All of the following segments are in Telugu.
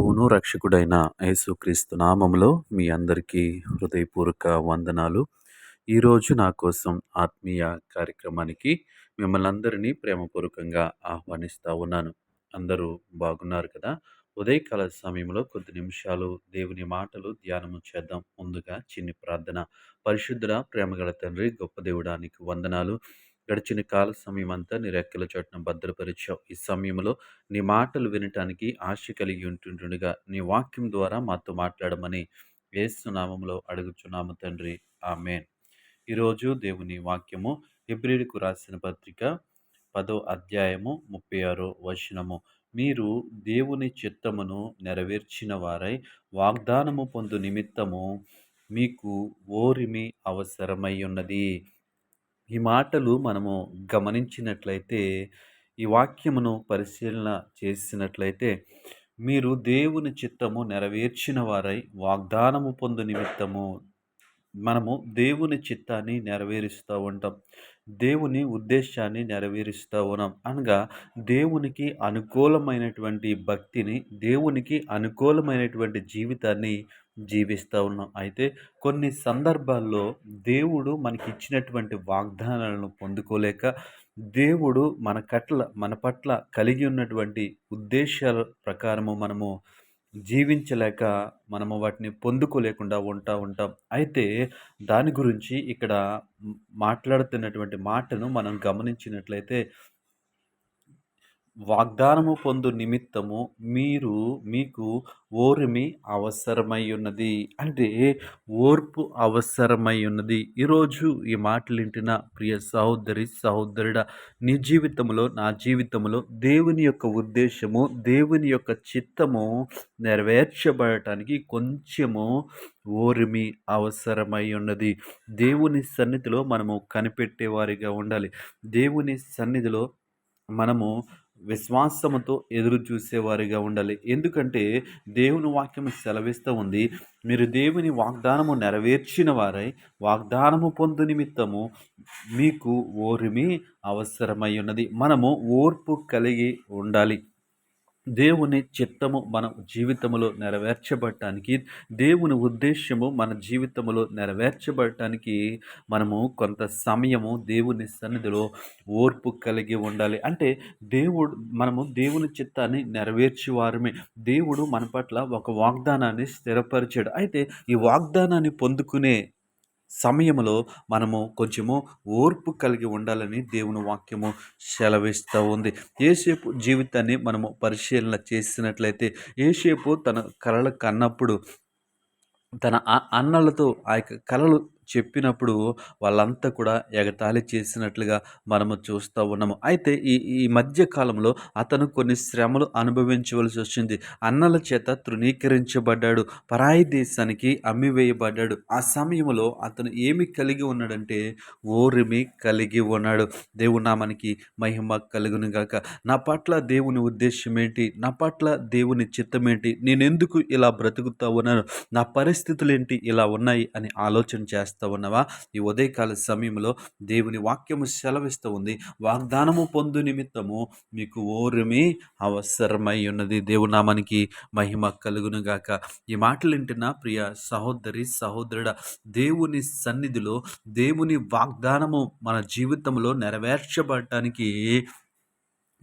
ప్రభువును రక్షకుడైన యేసుక్రీస్తు నామంలో మీ అందరికీ హృదయపూర్వక వందనాలు. ఈరోజు నా కోసం ఆత్మీయ కార్యక్రమానికి మిమ్మల్ని అందరినీ ప్రేమపూర్వకంగా ఆహ్వానిస్తూ ఉన్నాను. అందరూ బాగున్నారు కదా? ఉదయకాల సమయంలో కొద్ది నిమిషాలు దేవుని మాటలు ధ్యానము చేద్దాం. ముందుగా చిన్ని ప్రార్థన. పరిశుద్ధుడ ప్రేమగల తండ్రి గొప్ప దేవుడానికి వందనాలు. గడిచిన కాల సమయం అంతా నీ రెక్కల చోటున భద్రపరిచావు. ఈ సమయంలో నీ మాటలు వినటానికి ఆశ కలిగి ఉంటుండగా నీ వాక్యం ద్వారా మాతో మాట్లాడమని వేస్తున్నామంలో అడుగుచున్నాము తండ్రి. ఆమెన్. ఈరోజు దేవుని వాక్యము ఎబ్రిడ్కు రాసిన పత్రిక పదో అధ్యాయము ముప్పై ఆరో వచనము. మీరు దేవుని చిత్తమును నెరవేర్చిన వారై వాగ్దానము పొందు నిమిత్తము మీకు ఓరిమి అవసరమై ఉన్నది. ఈ మాటలు మనము గమనించినట్లయితే ఈ వాక్యమును పరిశీలన చేసినట్లయితే మీరు దేవుని చిత్తము నెరవేర్చిన వారై వాగ్దానము పొందు నిమిత్తము మనము దేవుని చిత్తాన్ని నెరవేరుస్తూ ఉంటాం. దేవుని ఉద్దేశాన్ని నెరవేరుస్తూ ఉన్నాం అనగా దేవునికి అనుకూలమైనటువంటి భక్తిని దేవునికి అనుకూలమైనటువంటి జీవితాన్ని జీవిస్తూ ఉన్నాం అయితే కొన్ని సందర్భాల్లో దేవుడు మనకి ఇచ్చినటువంటి వాగ్దానాలను పొందుకోలేక దేవుడు మన కట్ల మన పట్ల కలిగి ఉన్నటువంటి ఉద్దేశాల ప్రకారము మనము జీవించలేక మనము వాటిని పొందుకోలేకుండా ఉంటా ఉంటాం. అయితే దాని గురించి ఇక్కడ మాట్లాడుతున్నటువంటి మాటను మనం గమనించినట్లయితే వాగ్దానము పొందు నిమిత్తము మీరు మీకు ఓర్మి అవసరమై ఉన్నది అంటే ఓర్పు అవసరమై ఉన్నది ఈరోజు ఈ మాటలు వింటున్న ప్రియ సహోదరి సహోదరుడ నీ జీవితంలో నా జీవితంలో దేవుని యొక్క ఉద్దేశము దేవుని యొక్క చిత్తము నెరవేర్చబడటానికి కొంచెము ఓరిమి అవసరమై ఉన్నది దేవుని సన్నిధిలో మనము కనిపెట్టేవారిగా ఉండాలి. దేవుని సన్నిధిలో మనము విశ్వాసముతో ఎదురు చూసేవారిగా ఉండాలి. ఎందుకంటే దేవుని వాక్యం సెలవిస్తూ ఉంది మీరు దేవుని వాగ్దానము నెరవేర్చిన వారై వాగ్దానము పొందు నిమిత్తము మీకు ఓర్మి అవసరమై ఉన్నది. మనము ఓర్పు కలిగి ఉండాలి. దేవుని చిత్తము మన జీవితంలో నెరవేర్చబడటానికి దేవుని ఉద్దేశము మన జీవితంలో నెరవేర్చబడటానికి మనము కొంత సమయము దేవుని సన్నిధిలో ఓర్పు కలిగి ఉండాలి. అంటే దేవుడు మనము దేవుని చిత్తాన్ని నెరవేర్చేవారమే. దేవుడు మన పట్ల ఒక వాగ్దానాన్ని స్థిరపరిచాడు. అయితే ఈ వాగ్దానాన్ని పొందుకునే సమయంలో మనము కొంచెము ఓర్పు కలిగి ఉండాలని దేవుని వాక్యము సెలవిస్తూ ఉంది. ఏసేపు జీవితాన్ని మనము పరిశీలన చేసినట్లయితే ఏసేపు తన కళలు కన్నప్పుడు తన అన్నలతో ఆ యొక్క కళలు చెప్పినప్పుడు వాళ్ళంతా కూడా ఎగతాళి చేసినట్లుగా మనము చూస్తూ ఉన్నాము. అయితే ఈ ఈ మధ్య కాలంలో అతను కొన్ని శ్రమలు అనుభవించవలసి వచ్చింది. అన్నల చేత తృణీకరించబడ్డాడు. పరాయి దేశానికి అమ్మివేయబడ్డాడు. ఆ సమయంలో అతను ఏమి కలిగి ఉన్నాడంటే ఓరిమి కలిగి ఉన్నాడు. దేవుడు నామానికి మహిమ కలుగును గాక. నా పట్ల దేవుని ఉద్దేశం ఏంటి? నా పట్ల దేవుని చిత్తం ఏంటి? నేనెందుకు ఇలా బ్రతుకుతా ఉన్నాను? నా పరిస్థితులు ఏంటి? ఇలా ఉన్నాయి అని ఆలోచన చేస్తాను చేస్తూ ఉన్నవా? ఈ ఉదయకాల సమయంలో దేవుని వాక్యము సెలవిస్తూ ఉంది. వాగ్దానము పొందు నిమిత్తము మీకు ఓరిమి అవసరమై ఉన్నది. దేవునామానికి మహిమ కలుగునుగాక ఈ మాటలు వింటున్న ప్రియ సహోదరి సహోదరుడ దేవుని సన్నిధిలో దేవుని వాగ్దానము మన జీవితంలో నెరవేర్చబడటానికి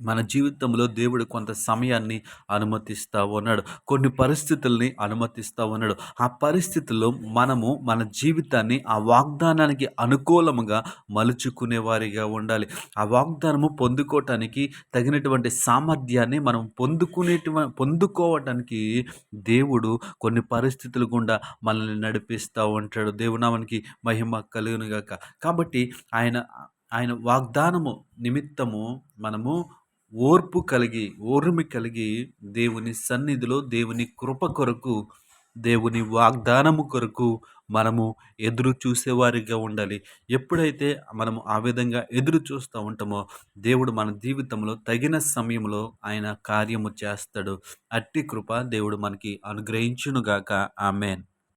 మన జీవితంలో దేవుడు కొంత సమయాన్ని అనుమతిస్తూ ఉన్నాడు కొన్ని పరిస్థితుల్ని అనుమతిస్తూ ఉన్నాడు ఆ పరిస్థితుల్లో మనము మన జీవితాన్ని ఆ వాగ్దానానికి అనుకూలముగా మలుచుకునే వారిగా ఉండాలి. ఆ వాగ్దానము పొందుకోవటానికి తగినటువంటి సామర్థ్యాన్ని మనం పొందుకునేటువంటి పొందుకోవటానికి దేవుడు కొన్ని పరిస్థితులు గుండా మనల్ని నడిపిస్తూ ఉంటాడు. దేవునామనికి మహిమ కలుగునుగాక కాబట్టి ఆయన ఆయన వాగ్దానము నిమిత్తము మనము ఓర్పు కలిగి ఓర్మి కలిగి దేవుని సన్నిధిలో దేవుని కృప కొరకు దేవుని వాగ్దానము కొరకు మనము ఎదురు చూసేవారిగా ఉండాలి. ఎప్పుడైతే మనము ఆ విధంగా ఎదురు చూస్తూ ఉంటామో దేవుడు మన జీవితంలో తగిన సమయంలో ఆయన కార్యము చేస్తాడు. అట్టి కృప దేవుడు మనకి అనుగ్రహించునుగాక. ఆమెన్.